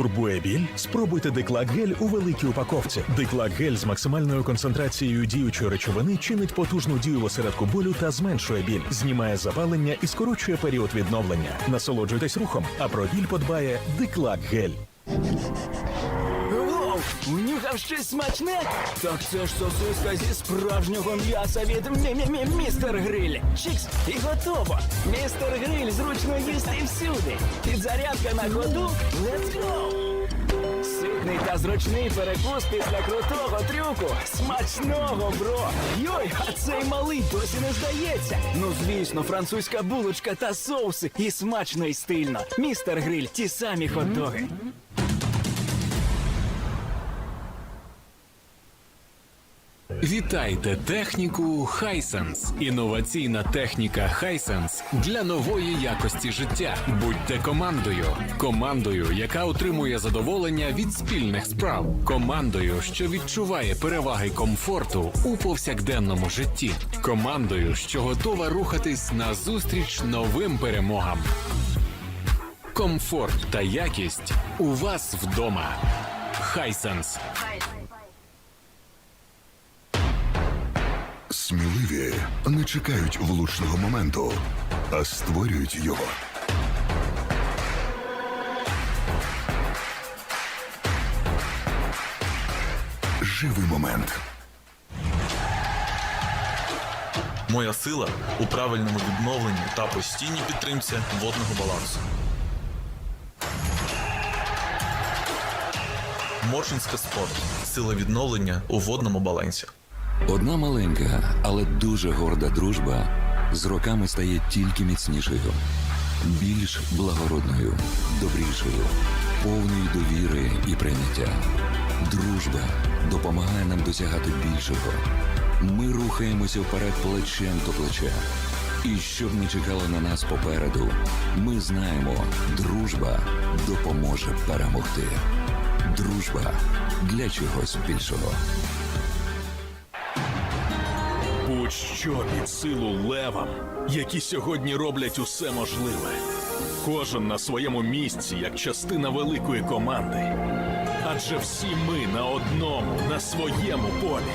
Турбує біль? Спробуйте Диклак Гель у великій упаковці. Диклак Гель з максимальною концентрацією діючої речовини чинить потужну дію в осередку болю та зменшує біль, знімає запалення і скорочує період відновлення. Насолоджуйтесь рухом, а про біль подбає Диклак Гель. Воу, щось смачне? Так це ж сосиска зі справжнього м'яса від Мі-Мі-Мі- містер Гриль. Чікс і готово. Містер Гриль зручно їсти всюди. Підзарядка на ходу. Let's go! Ситний та зручний перекус після крутого трюку. Смачного, бро! Йой, а цей малий досі не здається. Ну, звісно, французька булочка та соуси. І смачно, і стильно. Містер Гриль, ті самі хот-доги. Вітайте техніку Hisense. Інноваційна техніка Hisense для нової якості життя. Будьте командою. Командою, яка отримує задоволення від спільних справ. Командою, що відчуває переваги комфорту у повсякденному житті. Командою, що готова рухатись назустріч новим перемогам. Комфорт та якість у вас вдома. Hisense. Сміливі не чекають влучного моменту, а створюють його. Живий момент. Моя сила у правильному відновленні та постійній підтримці водного балансу. Моршинська спорт. Сила відновлення у водному балансі. Одна маленька, але дуже горда дружба з роками стає тільки міцнішою, більш благородною, добрішою, повною довіри і прийняття. Дружба допомагає нам досягати більшого. Ми рухаємося вперед плечем до плеча. І щоб не чекало на нас попереду, ми знаємо, дружба допоможе перемогти. Дружба для чогось більшого. Будь-що під силу левам, які сьогодні роблять усе можливе. Кожен на своєму місці, як частина великої команди. Адже всі ми на одному, на своєму полі.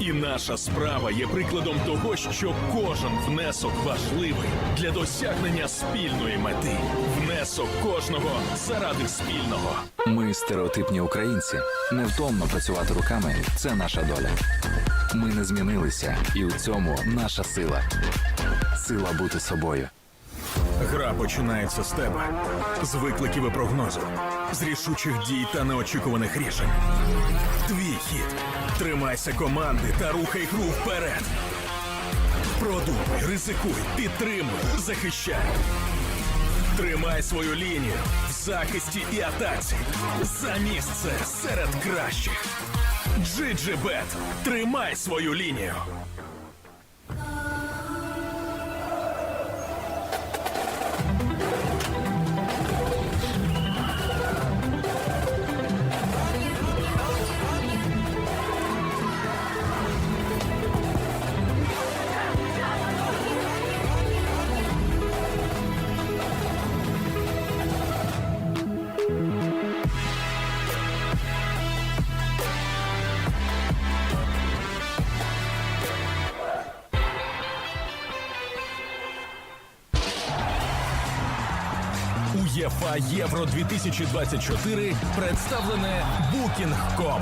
І наша справа є прикладом того, що кожен внесок важливий для досягнення спільної мети. Внесок кожного заради спільного. Ми стереотипні українці. Невтомно працювати руками це наша доля. Ми не змінилися, і у цьому наша сила. Сила бути собою. Гра починається з тебе, з викликів і прогнозів, з рішучих дій та неочікуваних рішень. Твій хід. Тримайся команди та рухай гру вперед. Продумуй, ризикуй, підтримуй, захищай. Тримай свою лінію в захисті і атаці. За місце серед кращих. GGBet. Тримай свою лінію. УЄФА Євро 2024 представлене Booking.com.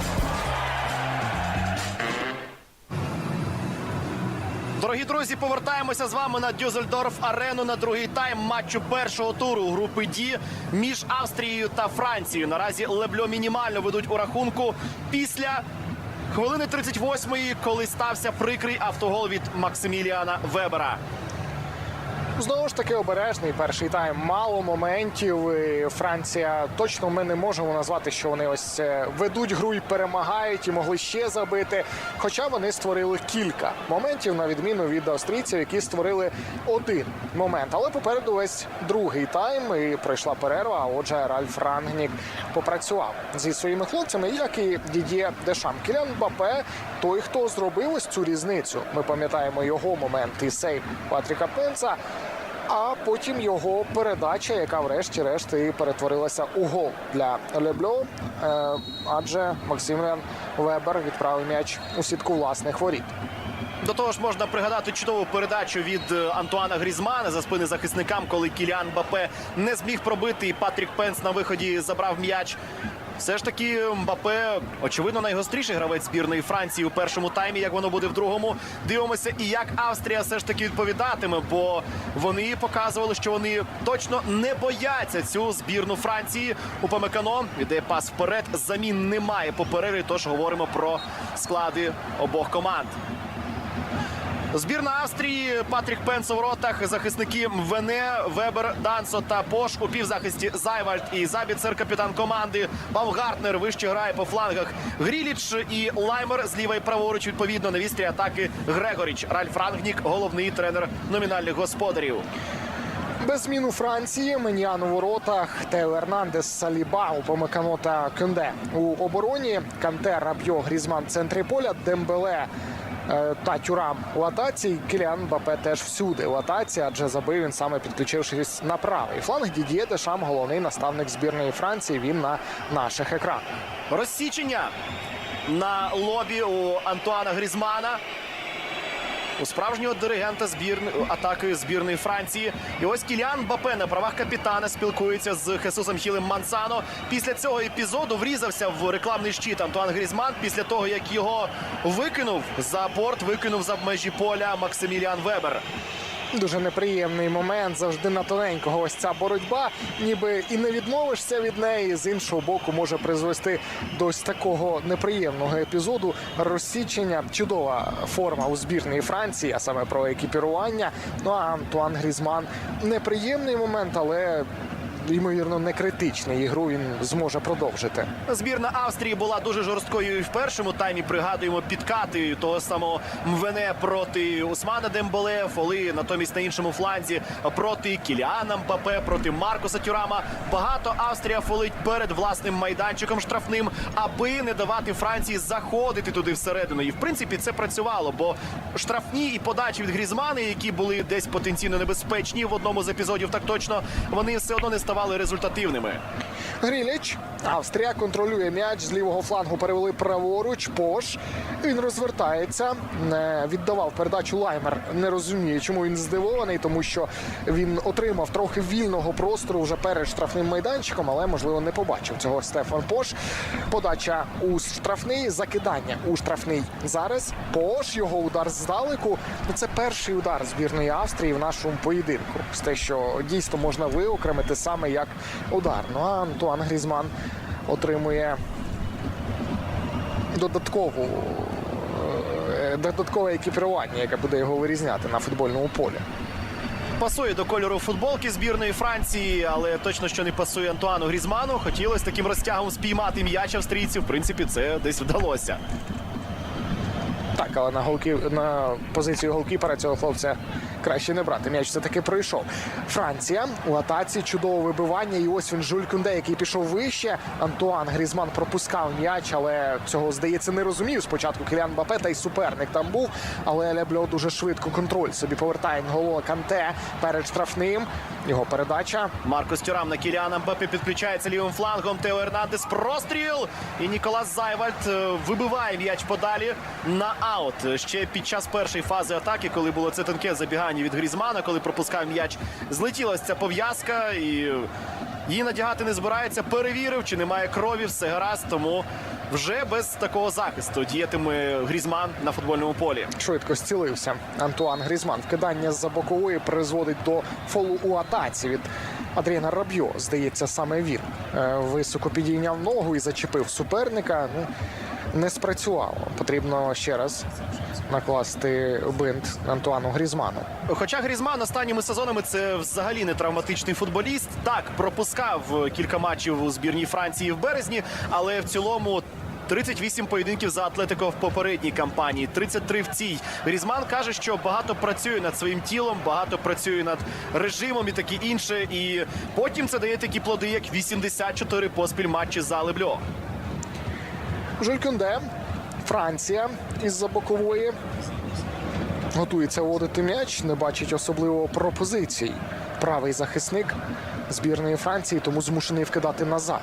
Дорогі друзі, повертаємося з вами на Дюзельдорф арену на другий тайм матчу першого туру групи Ді між Австрією та Францією. Наразі Лебльо мінімально ведуть у рахунку після хвилини 38-ї, коли стався прикрий автогол від Максиміліана Вебера. Знову ж таки обережний перший тайм. Мало моментів. І Франція точно ми не можемо назвати, що вони ось е, ведуть гру і перемагають і могли ще забити. Хоча вони створили кілька моментів, на відміну від австрійців, які створили один момент. Але попереду весь другий тайм і пройшла перерва. А отже, Ральф Рангнік попрацював зі своїми хлопцями, як і Дід'є Дешам. Кілян Бапе той, хто зробив ось цю різницю. Ми пам'ятаємо його момент і сейв Патріка Пенца. А потім його передача, яка врешті-решт і перетворилася у гол для Лебло. Е, адже Максимлян Вебер відправив м'яч у сітку власних воріт. До того ж, можна пригадати чудову передачу від е, Антуана Грізмана за спини захисникам, коли Кіліан Мбапе не зміг пробити, і Патрік Пенс на виході забрав м'яч. Все ж таки, Мбапе, очевидно, найгостріший гравець збірної Франції у першому таймі, як воно буде в другому. Дивимося, і як Австрія все ж таки відповідатиме, бо вони показували, що вони точно не бояться цю збірну Франції. У Памекано іде пас вперед. Замін немає по тож говоримо про склади обох команд. Збірна Австрії Патрік Пенс у воротах, захисники Вене, Вебер, Дансо та Пош у півзахисті Зайвальд і Забіцер, капітан команди. Бавгартнер вище грає по флангах. Гріліч і Лаймер зліва і праворуч відповідно на вістрі атаки Грегоріч. Ральф Рангнік, головний тренер номінальних господарів. Без змін у Франції Менян у воротах, Тео Ернандес, Саліба, Упомекано та Кюнде. У обороні Канте, Рабьо, Грізман в центрі поля, Дембеле та Тюрам у атаці. Кіліан Бапе теж всюди у атаці, адже забив він саме підключившись на правий фланг. Дід'є Дешам, головний наставник збірної Франції. Він на наших екранах. Розсічення на лобі у Антуана Грізмана. У справжнього диригента збірни атаки збірної Франції. І ось Кіліан Бапе на правах капітана спілкується з Хесусом Хілем Мансано. Після цього епізоду врізався в рекламний щит Антуан Грізман. Після того як його викинув за борт, викинув за межі поля Максиміліан Вебер. Дуже неприємний момент. Завжди на тоненького. Ось ця боротьба, ніби і не відмовишся від неї. З іншого боку, може призвести до ось такого неприємного епізоду. Розсічення чудова форма у збірної Франції, а саме про екіпірування. Ну а Антуан Грізман неприємний момент, але ймовірно не критичний. Ігру він зможе продовжити. Збірна Австрії була дуже жорсткою і в першому таймі. Пригадуємо підкати того самого Мвене проти Усмана Дембеле, фоли натомість на іншому фланзі проти Кіліана Мбапе, проти Маркуса Тюрама. Багато Австрія фолить перед власним майданчиком штрафним, аби не давати Франції заходити туди всередину. І в принципі це працювало, бо штрафні і подачі від Грізмана, які були десь потенційно небезпечні в одному з епізодів, так точно вони все одно не ставали результативними. Гріліч. Австрія контролює м'яч з лівого флангу. Перевели праворуч. Пош. Він розвертається. Не віддавав передачу Лаймер. Не розуміє, чому він здивований, тому що він отримав трохи вільного простору вже перед штрафним майданчиком, але можливо не побачив цього Стефан Пош. Подача у штрафний, закидання у штрафний. Зараз Пош його удар здалеку. Ну, Це перший удар збірної Австрії в нашому поєдинку. З те, що дійсно можна виокремити саме як удар. Ну а Антуан Грізман отримує додаткову е, додаткове екіпірування, яке буде його вирізняти на футбольному полі. Пасує до кольору футболки збірної Франції, але точно що не пасує Антуану Грізману. Хотілося таким розтягом спіймати м'яч австрійців. В принципі, це десь вдалося. Так, але на голки на позицію голкіпера цього хлопця краще не брати. М'яч все таки пройшов. Франція у атаці чудове вибивання. І ось він Жуль Кюнде, який пішов вище. Антуан Грізман пропускав м'яч, але цього здається не розумів. Спочатку Кіліан Бапе та й суперник там був. Але Лебльо дуже швидко контроль собі повертає Нголо Канте перед штрафним. Його передача. Маркос Тюрам на Кіліана Мбапе підключається лівим флангом. Тео Ернандес простріл. І Ніколас Зайвальд е, вибиває м'яч подалі на аут. Ще під час першої фази атаки, коли було це тонке забігання від Грізмана, коли пропускав м'яч, злетілась ця пов'язка і її надягати не збирається. Перевірив, чи немає крові, все гаразд. Тому вже без такого захисту діятиме Грізман на футбольному полі. Швидко зцілився Антуан Грізман. Вкидання з-за бокової призводить до фолу у атаці від Адріана Рабьо. Здається, саме він Е, високо підійняв ногу і зачепив суперника. Ну, не спрацювало. Потрібно ще раз накласти бинт Антуану Грізману. Хоча Грізман останніми сезонами це взагалі не травматичний футболіст. Так, пропускав кілька матчів у збірній Франції в березні, але в цілому. 38 поєдинків за Атлетико в попередній кампанії, 33 в цій. Грізман каже, що багато працює над своїм тілом, багато працює над режимом і таке інше. І потім це дає такі плоди, як 84 поспіль матчі за Лебльо. Жюль Кюнде, Франція із-за бокової. Готується вводити м'яч, не бачить особливо пропозицій правий захисник збірної Франції, тому змушений вкидати назад.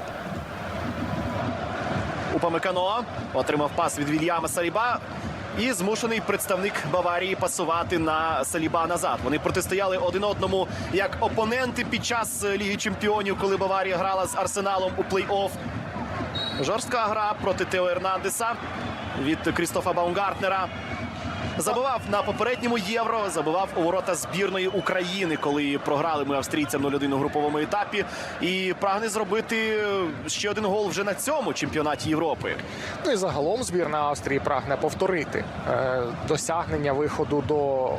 Упамекано отримав пас від Вільяма Саліба. І змушений представник Баварії пасувати на Саліба назад. Вони протистояли один одному як опоненти під час Ліги Чемпіонів, коли Баварія грала з Арсеналом у плей-офф. Жорстка гра проти Тео Ернандеса від Крістофа Баумгартнера. Забивав на попередньому євро, забивав у ворота збірної України, коли програли ми австрійцям 0-1 у груповому етапі. І прагне зробити ще один гол вже на цьому чемпіонаті Європи. Ну і загалом збірна Австрії прагне повторити е, досягнення виходу до.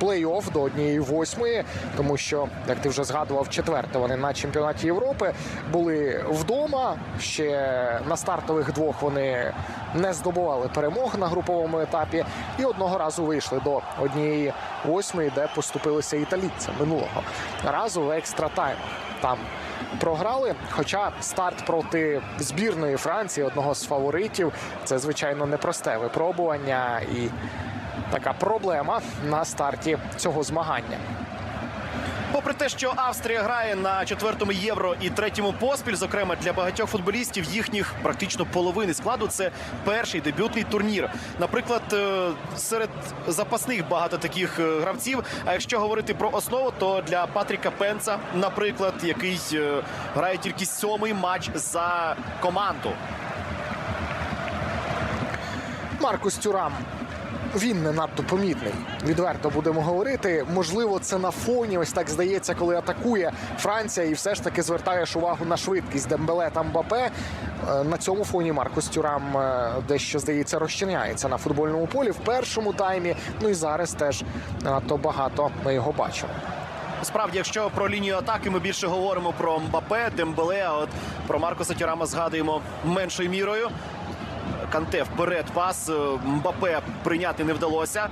Плей-офф до однієї восьмої, тому що, як ти вже згадував, четверте вони на чемпіонаті Європи були вдома. Ще на стартових двох вони не здобували перемог на груповому етапі, і одного разу вийшли до однієї восьмої, де поступилися італійці минулого разу в екстра таймах. Там програли. Хоча старт проти збірної Франції, одного з фаворитів, це звичайно непросте випробування і така проблема на старті цього змагання. Попри те, що Австрія грає на четвертому євро і третьому поспіль, зокрема для багатьох футболістів, їхніх практично половини складу це перший дебютний турнір. Наприклад, е, серед запасних багато таких е, гравців. А якщо говорити про основу, то для Патріка Пенца, наприклад, який е, грає тільки сьомий матч за команду. Маркус Тюрам. Він не надто помітний. Відверто будемо говорити. Можливо, це на фоні. Ось так здається, коли атакує Франція, і все ж таки звертаєш увагу на швидкість Дембеле та Мбапе. Е, На цьому фоні Маркус Тюрам е, дещо здається розчиняється на футбольному полі в першому таймі. Ну і зараз теж надто багато ми його бачимо. Справді, якщо про лінію атаки ми більше говоримо про Мбапе, Дембеле, а от про Маркоса Тюрама згадуємо меншою мірою. Канте вперед пас. е, Мбапе прийняти не вдалося.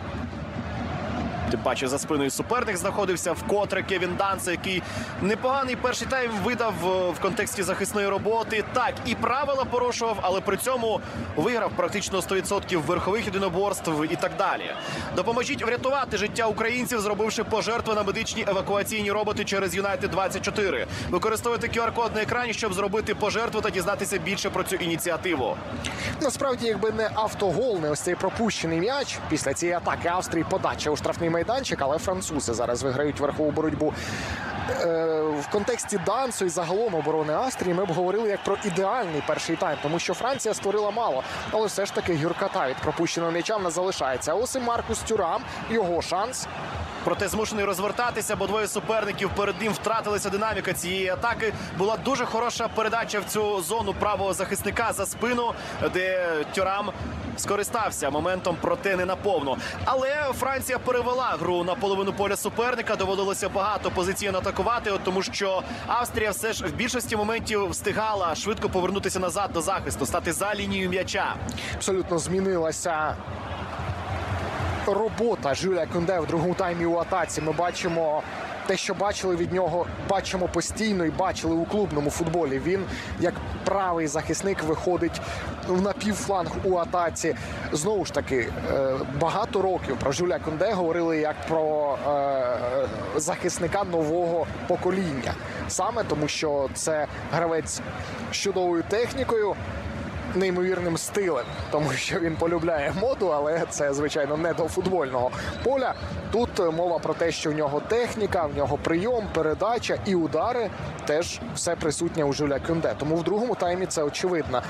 Тим паче за спиною суперник знаходився вкотре Кевін Данце, який непоганий перший тайм видав е, в контексті захисної роботи. Так, і правила порушував, але при цьому виграв практично 100% верхових єдиноборств і так далі. Допоможіть врятувати життя українців, зробивши пожертви на медичні евакуаційні роботи через Юнайтед 24 Використовуйте QR-код на екрані, щоб зробити пожертву та дізнатися більше про цю ініціативу. Насправді, якби не автогол, не ось цей пропущений м'яч після цієї атаки Австрії подача у штрафний майданчик, але французи зараз виграють верхову боротьбу. Е, в контексті Дансу і загалом оборони Австрії ми б говорили як про ідеальний перший тайм, тому що Франція створила мало, але все ж таки гіркота від пропущеного м'яча в нас залишається. А Ось і Маркус Тюрам, його шанс. Проте змушений розвертатися, бо двоє суперників перед ним втратилася динаміка цієї атаки. Була дуже хороша передача в цю зону правого захисника за спину, де Тюрам скористався моментом, проте не наповну. Але Франція перевела гру на половину поля суперника. Доводилося багато позиційно атакувати, тому що Австрія все ж в більшості моментів встигала швидко повернутися назад до захисту, стати за лінією м'яча. Абсолютно змінилася робота Жюля Кунде в другому таймі у атаці. Ми бачимо те, що бачили від нього, бачимо постійно і бачили у клубному футболі. Він як правий захисник виходить в напівфланг у атаці. Знову ж таки, е, багато років про Жюля Кунде говорили як про е, захисника нового покоління. Саме тому, що це гравець з чудовою технікою неймовірним стилем, тому що він полюбляє моду, але це звичайно не до футбольного поля. Тут мова про те, що в нього техніка, в нього прийом, передача і удари теж все присутнє у Жуля Кюнде. Тому в другому таймі це очевидна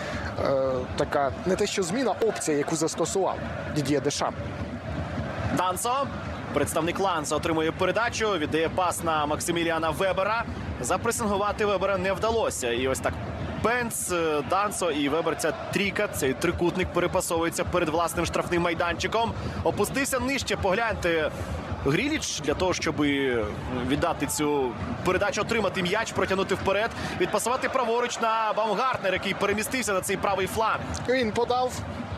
е, така не те, що зміна, опція, яку застосував Дід'є Дешам. Дансо. Представник Ланса отримує передачу, віддає пас на Максиміліана Вебера. Запресингувати Вебера не вдалося. І ось так Пенц, е, Дансо і Вебер. Ця трійка, цей трикутник перепасовується перед власним штрафним майданчиком. Опустився нижче. Погляньте. Гріліч для того, щоб віддати цю передачу, отримати м'яч, протягнути вперед, відпасувати праворуч на Баумгартнер, який перемістився на цей правий фланг. Він подав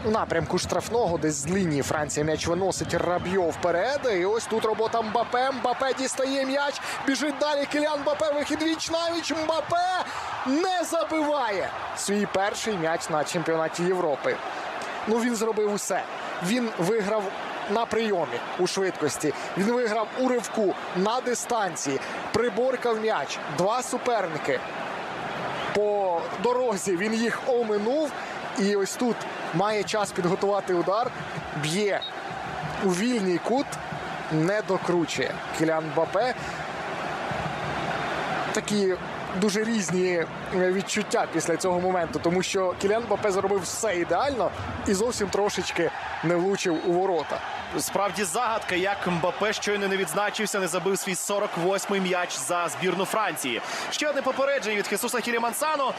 у напрямку штрафного, десь з лінії Франція м'яч виносить Рабьо вперед. І ось тут робота Мбапе. Мбапе дістає м'яч, біжить далі. Кілян Мбапе, вихід віч навіч. Мбапе не забиває свій перший м'яч на чемпіонаті Європи. Ну він зробив усе. Він виграв на прийомі у швидкості. Він виграв у ривку на дистанції, приборкав м'яч. Два суперники по дорозі. Він їх оминув. І ось тут має час підготувати удар. Б'є у вільний кут, не докручує. Кілян Бапе. Такі дуже різні е, відчуття після цього моменту, тому що Кілян Бапе зробив все ідеально і зовсім трошечки не влучив у ворота. Справді загадка, як Мбапе щойно не відзначився, не забив свій 48-й м'яч за збірну Франції. Ще одне попередження від Хесуса Хілімансано.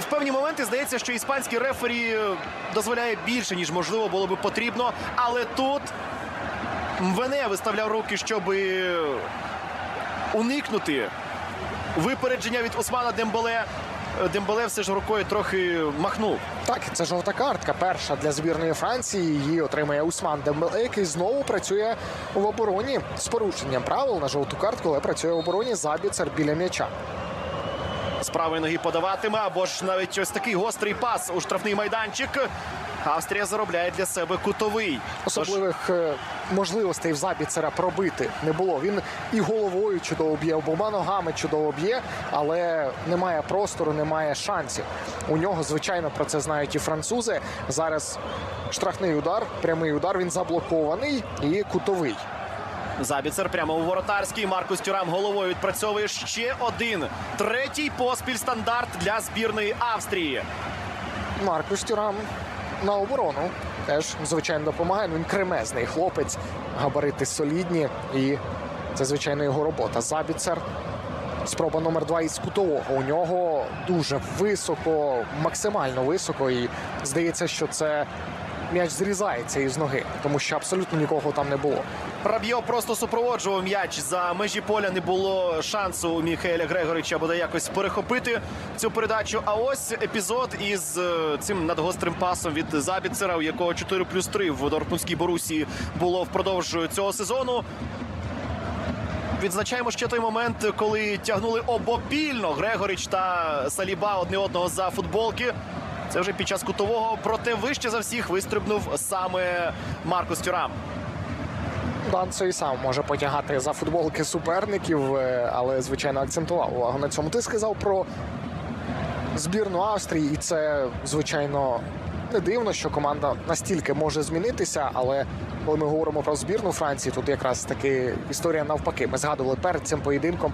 В певні моменти здається, що іспанський рефері дозволяє більше, ніж можливо було би потрібно. Але тут Мвене виставляв руки, щоб уникнути випередження від Османа Дембеле. Дембеле все ж рукою трохи махнув. Так, це жовта картка. Перша для збірної Франції. Її отримає Усман Дембеле, який знову працює в обороні з порушенням правил на жовту картку, але працює в обороні Забіцер біля м'яча. з правої ноги подаватиме, або ж навіть ось такий гострий пас у штрафний майданчик. Австрія заробляє для себе кутовий. Особливих е, можливостей в Забіцера пробити не було. Він і головою чудово б'є, обома ногами чудово б'є, але немає простору, немає шансів. У нього, звичайно, про це знають і французи. Зараз штрафний удар, прямий удар. Він заблокований і кутовий. Забіцер прямо у воротарський. Маркус Тюрам головою відпрацьовує ще один. Третій поспіль стандарт для збірної Австрії. Маркус Тюрам на оборону теж звичайно допомагає. Ну, Він кремезний хлопець, габарити солідні, і це звичайно його робота. Забіцер. Спроба номер два із кутового. У нього дуже високо, максимально високо. І здається, що це м'яч зрізається із ноги, тому що абсолютно нікого там не було. Рабьо просто супроводжував м'яч за межі поля. Не було шансу у Міхаеля Грегорича буде якось перехопити цю передачу. А ось епізод із е, цим надгострим пасом від Забіцера, у якого 4 плюс 3 в Дортмундській Борусі було впродовж цього сезону. Відзначаємо ще той момент, коли тягнули обопільно Грегорич та Саліба одне одного за футболки. Це вже під час кутового, проте вище за всіх вистрибнув саме Маркус Тюрам. Данцо і сам може потягати за футболки суперників, е, але звичайно акцентував увагу на цьому. Ти сказав про збірну Австрії, і це звичайно не дивно, що команда настільки може змінитися. Але коли ми говоримо про збірну Франції, тут якраз таки історія навпаки. Ми згадували перед цим поєдинком.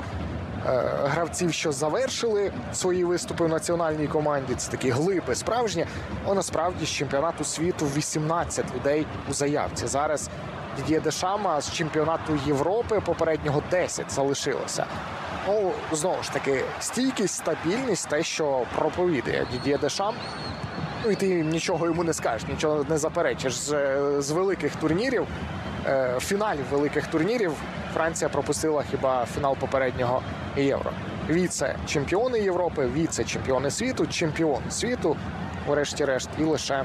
Е, Гравців, що завершили свої виступи в національній команді, це такі глиби справжні. А насправді з чемпіонату світу 18 людей у заявці. Зараз Дід'є Дешама з чемпіонату Європи попереднього 10 залишилося. Ну, знову ж таки, стійкість, стабільність, те, що проповідує Дід'є Дешам. Ну і ти нічого йому не скажеш, нічого не заперечиш. З, з великих турнірів, е, фіналів великих турнірів Франція пропустила хіба фінал попереднього євро. Віце-чемпіони Європи, віце-чемпіони світу, чемпіон світу, врешті-решт, і лише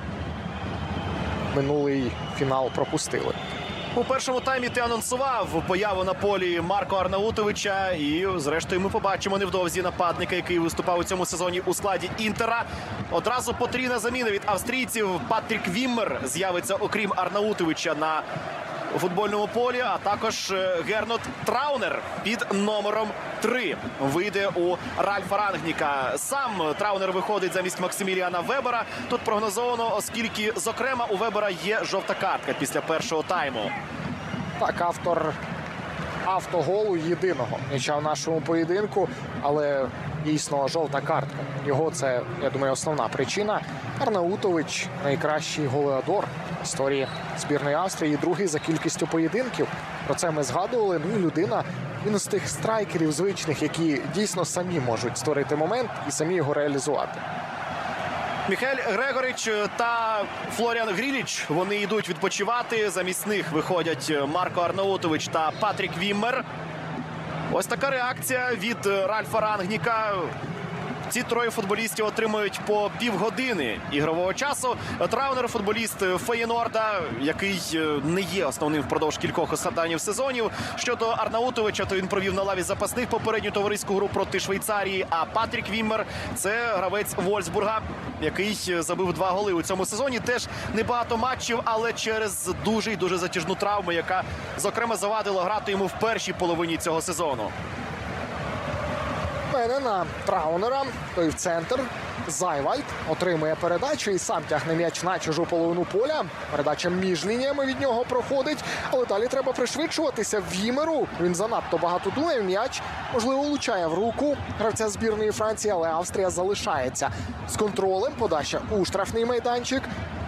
минулий фінал пропустили. У першому таймі ти анонсував появу на полі Марко Арнаутовича. І, зрештою, ми побачимо невдовзі нападника, який виступав у цьому сезоні у складі Інтера. Одразу потрійна заміна від австрійців. Патрік Віммер з'явиться, окрім Арнаутовича, на футбольному полі. А також е, Гернот Траунер під номером 3 вийде у Ральфа Рангніка. Сам Траунер виходить замість Максиміліана Вебера. Тут прогнозовано, оскільки, зокрема, у Вебера є жовта картка після першого тайму. Так, автор автоголу єдиного м'яча в нашому поєдинку, але дійсно жовта картка. Його це, я думаю, основна причина. Арнаутович найкращий голеадор історії збірної Австрії, другий за кількістю поєдинків. Про це ми згадували. Ну і людина він з тих страйкерів звичних, які дійсно самі можуть створити момент і самі його реалізувати. Міхель Грегорич та Флоріан Гріліч вони йдуть відпочивати. Замість них виходять Марко Арнаутович та Патрік Віммер. Ось така реакція від Ральфа Рангніка. Ці троє футболістів отримують по півгодини ігрового часу. Траунер, футболіст Феєнорда, який е, не є основним впродовж кількох останніх сезонів. Щодо Арнаутовича, то він провів на лаві запасних попередню товариську гру проти Швейцарії. А Патрік Віммер це гравець Вольсбурга, який е, забив два голи у цьому сезоні. Теж небагато матчів, але через дуже і дуже затяжну травму, яка зокрема завадила грати йому в першій половині цього сезону. Мене на траунера, той в центр. Зайвальд отримує передачу і сам тягне м'яч на чужу половину поля. Передача між лініями від нього проходить, але далі треба пришвидшуватися. Вімеру він занадто багато думає. М'яч можливо влучає в руку гравця збірної Франції, але Австрія залишається з контролем. Подача у штрафний майданчик.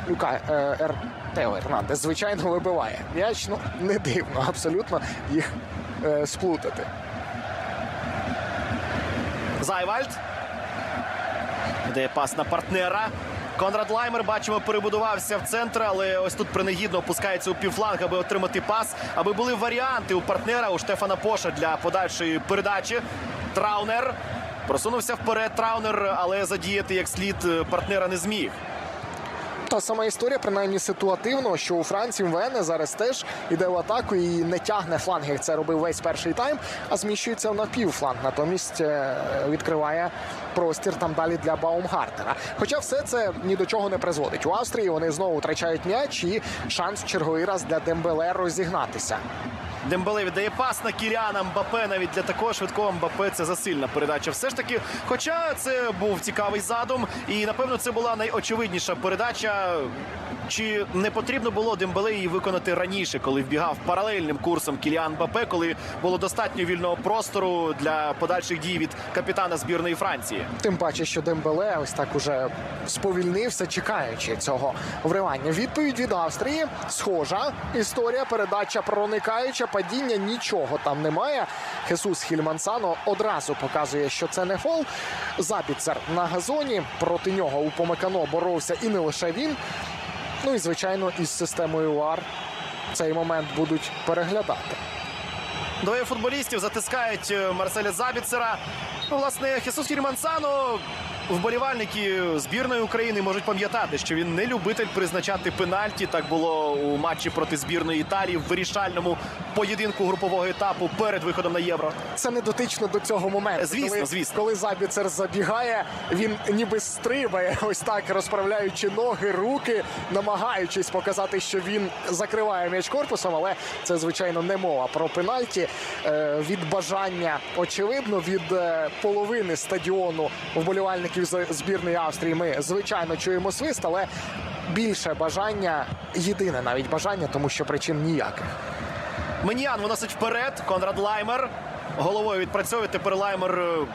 Люка е, Тео Ернандес, звичайно, вибиває м'яч. Ну не дивно, абсолютно їх е, сплутати. Зайвальд. іде пас на партнера. Конрад Лаймер, бачимо, перебудувався в центр, але ось тут принагідно опускається у півфланг, аби отримати пас, аби були варіанти у партнера у Штефана Поша для подальшої передачі. Траунер просунувся вперед. Траунер, але задіяти як слід партнера не зміг. Та сама історія, принаймні ситуативно, що у Франції Вене зараз теж іде в атаку і не тягне фланг, як це робив весь перший тайм, а зміщується на півфланг. Натомість е, відкриває простір там далі для Баумгартера. Хоча все це ні до чого не призводить. У Австрії вони знову втрачають м'яч і шанс черговий раз для Дембеле розігнатися. Дембеле віддає пас на Кіріана Мбапе. Навіть для такого швидкого Мбапе це засильна передача. Все ж таки, хоча це був цікавий задум, і напевно це була найочевидніша передача. Чи не потрібно було Дембеле її виконати раніше, коли вбігав паралельним курсом Кіліан Мбапе, коли було достатньо вільного простору для подальших дій від капітана збірної Франції? Тим паче, що Дембеле ось так уже сповільнився, чекаючи цього вривання. Відповідь від Австрії схожа історія. Передача проникаюча, падіння нічого там немає. Хесус Хільмансано одразу показує, що це не фол. Забіцер на газоні проти нього у Помекано боровся і не лише він. Ну і звичайно, із системою УАР цей момент будуть переглядати. Двоє футболістів затискають е, Марселя Забіцера. Ну, власне, Хесус Хірмансано, вболівальники збірної України можуть пам'ятати, що він не любитель призначати пенальті. Так було у матчі проти збірної Італії в вирішальному поєдинку групового етапу перед виходом на євро. Це не дотично до цього моменту. Звісно, коли, звісно. Коли Забіцер забігає, він ніби стрибає, ось так розправляючи ноги, руки, намагаючись показати, що він закриває м'яч корпусом, але це звичайно не мова про пенальті. Е, від бажання очевидно, від е, половини стадіону вболівальників з збірної Австрії. Ми звичайно чуємо свист, але більше бажання єдине навіть бажання, тому що причин ніяких. Меніан виносить вперед. Конрад Лаймер. Головою відпрацьовує. Тепер Лаймер е,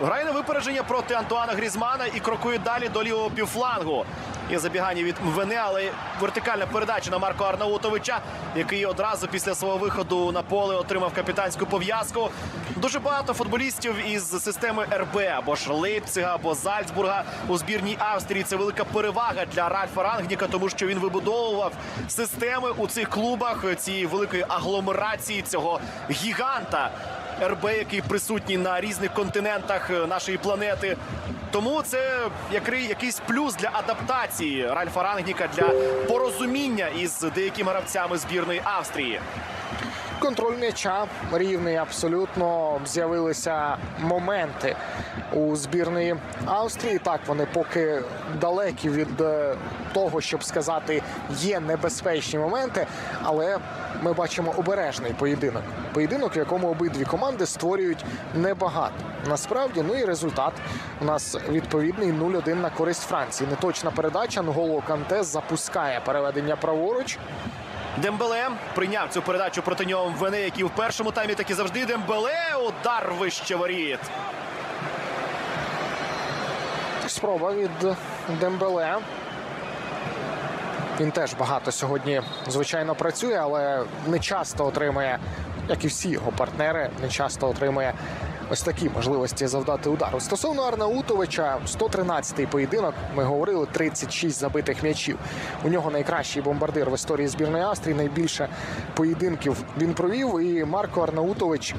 грає на випередження проти Антуана Грізмана і крокує далі до лівого півфлангу. Є забігання від Мвене, але вертикальна передача на Марко Арнаутовича, який одразу після свого виходу на поле отримав капітанську пов'язку. Дуже багато футболістів із системи РБ або ж Лейпцига, або Зальцбурга у збірній Австрії. Це велика перевага для Ральфа Рангніка, тому що він вибудовував системи у цих клубах цієї великої агломерації цього гіганта. РБ, який присутній на різних континентах е, нашої планети. Тому це який- якийсь плюс для адаптації Ральфа Рангніка для порозуміння із деякими гравцями збірної Австрії. Контроль м'яча рівний абсолютно з'явилися моменти у збірної Австрії. Так, вони поки далекі від е, того, щоб сказати, є небезпечні моменти, але ми бачимо обережний поєдинок. Поєдинок, в якому обидві команди створюють небагато. Насправді, ну і результат у нас відповідний 0-1 на користь Франції. Неточна передача. Нголо Канте запускає переведення праворуч. Дембеле прийняв цю передачу проти нього Вене, який в першому таймі так і завжди. Дембеле удар вище воріт. Спроба від Дембеле. Він теж багато сьогодні, звичайно, працює, але не часто отримує, як і всі його партнери, не часто отримує ось такі можливості завдати удару. Стосовно Арнаутовича, 113-й поєдинок. Ми говорили 36 забитих м'ячів. У нього найкращий бомбардир в історії збірної Австрії. Найбільше поєдинків він провів. І Марко Арнаутович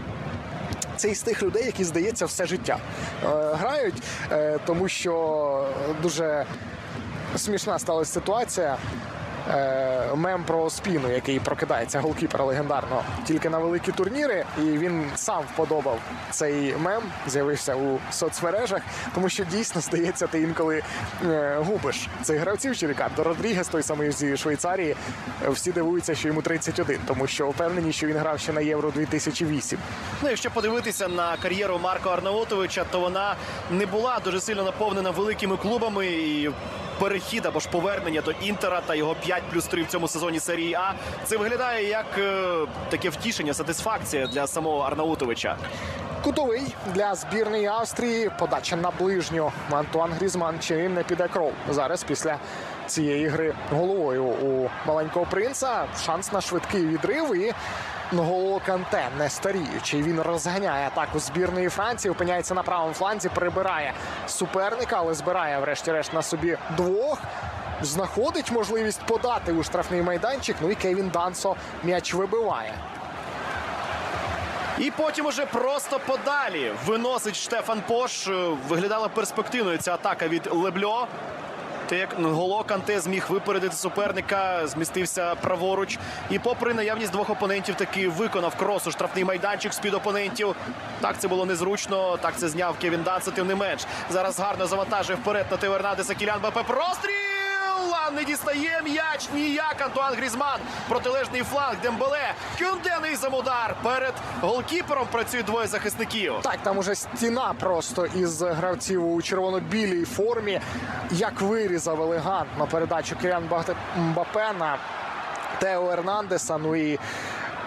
це із тих людей, які здається все життя е, грають, е, тому що дуже смішна сталася ситуація. Е, Мем про спіну, який прокидається голкіпера легендарного тільки на великі турніри, і він сам вподобав цей мем, з'явився у соцмережах, тому що дійсно здається, ти інколи е, губиш цих гравців. Чи Рікардо Родрігес, той самий зі Швейцарії, всі дивуються, що йому 31, тому що впевнені, що він грав ще на євро 2008. Ну, якщо подивитися на кар'єру Марко Арнаутовича, то вона не була дуже сильно наповнена великими клубами і. Перехід або ж повернення до інтера та його 5 плюс 3 в цьому сезоні серії А. Це виглядає як е, таке втішення, сатисфакція для самого Арнаутовича. Кутовий для збірної Австрії. Подача на ближню. Антуан Грізман чи не піде кров зараз після цієї гри головою у маленького принца. Шанс на швидкий відрив і Нголо Канте не старіючий. Він розганяє атаку збірної Франції. Опиняється на правому фланзі, прибирає суперника, але збирає врешті-решт на собі двох. Знаходить можливість подати у штрафний майданчик. Ну і Кевін Дансо м'яч вибиває. І потім уже просто подалі виносить Штефан Пош. Виглядала перспективною ця атака від Лебльо. Те, як Нголо Канте зміг випередити суперника, змістився праворуч. І попри наявність двох опонентів, таки виконав крос у штрафний майданчик з-під опонентів. Так це було незручно. Так це зняв Кевін Дансе, тим не менш. Зараз гарно завантажує вперед на Тевернадеса Кілян БП. Простріл! А Не дістає м'яч ніяк. Антуан Грізман. Протилежний фланг Дембеле. Кюнде низом удар. Перед голкіпером працюють двоє захисників. Так, там уже стіна просто із гравців у червоно-білій формі. Як вирізав елегантно передачу Кірян Бапена Тео Ернандеса. Ну і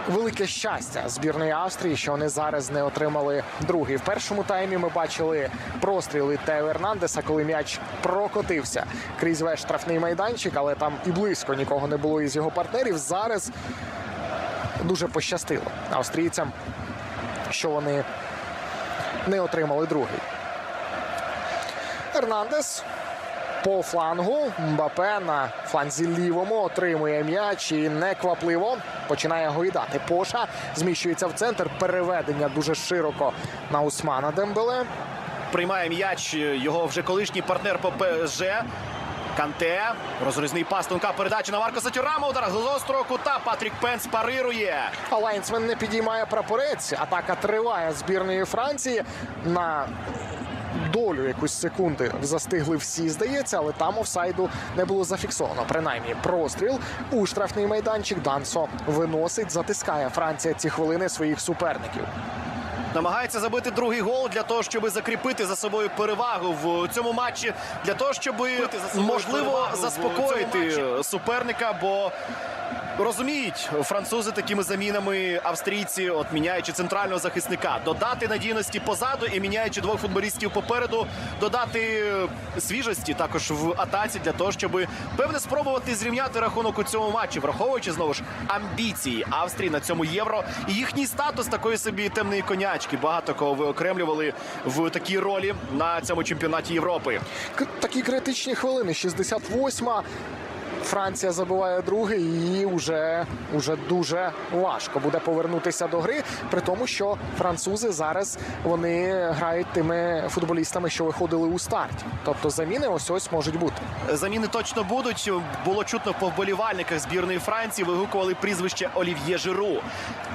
велике щастя збірної Австрії, що вони зараз не отримали другий. В першому таймі ми бачили простріли Тео Ернандеса, коли м'яч прокотився крізь весь штрафний майданчик, але там і близько нікого не було із його партнерів. Зараз дуже пощастило австрійцям, що вони не отримали другий. Ернандес по флангу. Мбапе на фланзі лівому отримує м'яч і неквапливо починає гойдати. Поша зміщується в центр. Переведення дуже широко на Усмана Дембеле. Приймає м'яч його вже колишній партнер по ПСЖ. Канте. Розрізний пас. Тонка передача на Маркоса Тюрама. Удар з острого кута. Патрік Пенс парирує. А Лайнсмен не підіймає прапорець. Атака триває збірної Франції на долю якусь секунди застигли всі, здається, але там офсайду не було зафіксовано. Принаймні, простріл у штрафний майданчик Дансо виносить, затискає Франція ці хвилини своїх суперників. Намагається забити другий гол для того, щоб закріпити за собою перевагу в цьому матчі, для того, щоб можливо заспокоїти суперника, бо. Розуміють французи такими замінами австрійці, от міняючи центрального захисника, додати надійності позаду і міняючи двох футболістів попереду, додати свіжості також в атаці для того, щоб певне спробувати зрівняти рахунок у цьому матчі, враховуючи знову ж амбіції Австрії на цьому євро і їхній статус такої собі темної конячки. Багато кого виокремлювали в такій ролі на цьому чемпіонаті Європи. Такі критичні хвилини. 68-ма. Франція забиває другий, і вже, вже дуже важко буде повернутися до гри. При тому, що французи зараз вони грають тими футболістами, що виходили у старті. Тобто заміни ось ось можуть бути. Заміни точно будуть. Було чутно по вболівальниках збірної Франції. Вигукували прізвище Олів'є Жиру.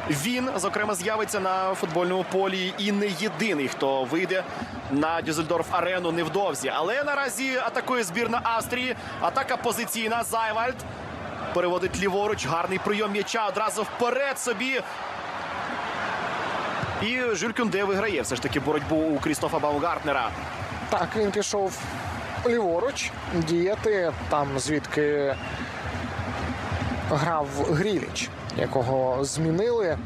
Він, зокрема, з'явиться на футбольному полі і не єдиний, хто вийде на Дюзельдорф арену невдовзі. Але наразі атакує збірна Австрії. Атака позиційна. Зайвальд переводить ліворуч. Гарний прийом м'яча одразу вперед собі. І Жюль Кюнде виграє все ж таки боротьбу у Крістофа Баумгартнера. Так, він пішов ліворуч діяти там, звідки грав Гріліч, якого змінили.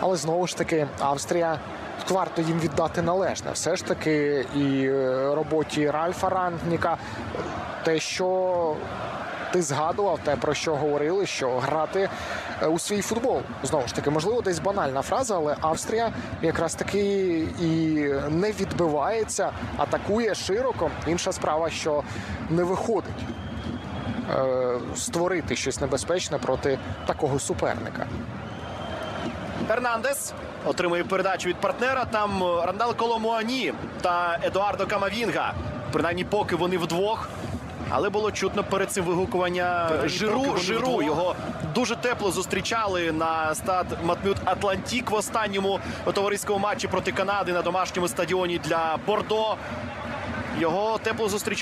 Але знову ж таки, Австрія варто їм віддати належне. Все ж таки, і е, роботі Ральфа Рангніка, те, що ти згадував, те, про що говорили, що грати е, у свій футбол. Знову ж таки, можливо, десь банальна фраза, але Австрія якраз таки і не відбивається, атакує широко. Інша справа, що не виходить е, створити щось небезпечне проти такого суперника. Ернандес отримує передачу від партнера. Там е, Рандал Коломуані та Едуардо Камавінга. Принаймні, поки вони вдвох. Але було чутно перед цим вигукування Жиру. Жиру його дуже тепло зустрічали на стад Матмют Атлантік в останньому товариському матчі проти Канади на домашньому стадіоні для Бордо. Його тепло зустрічати.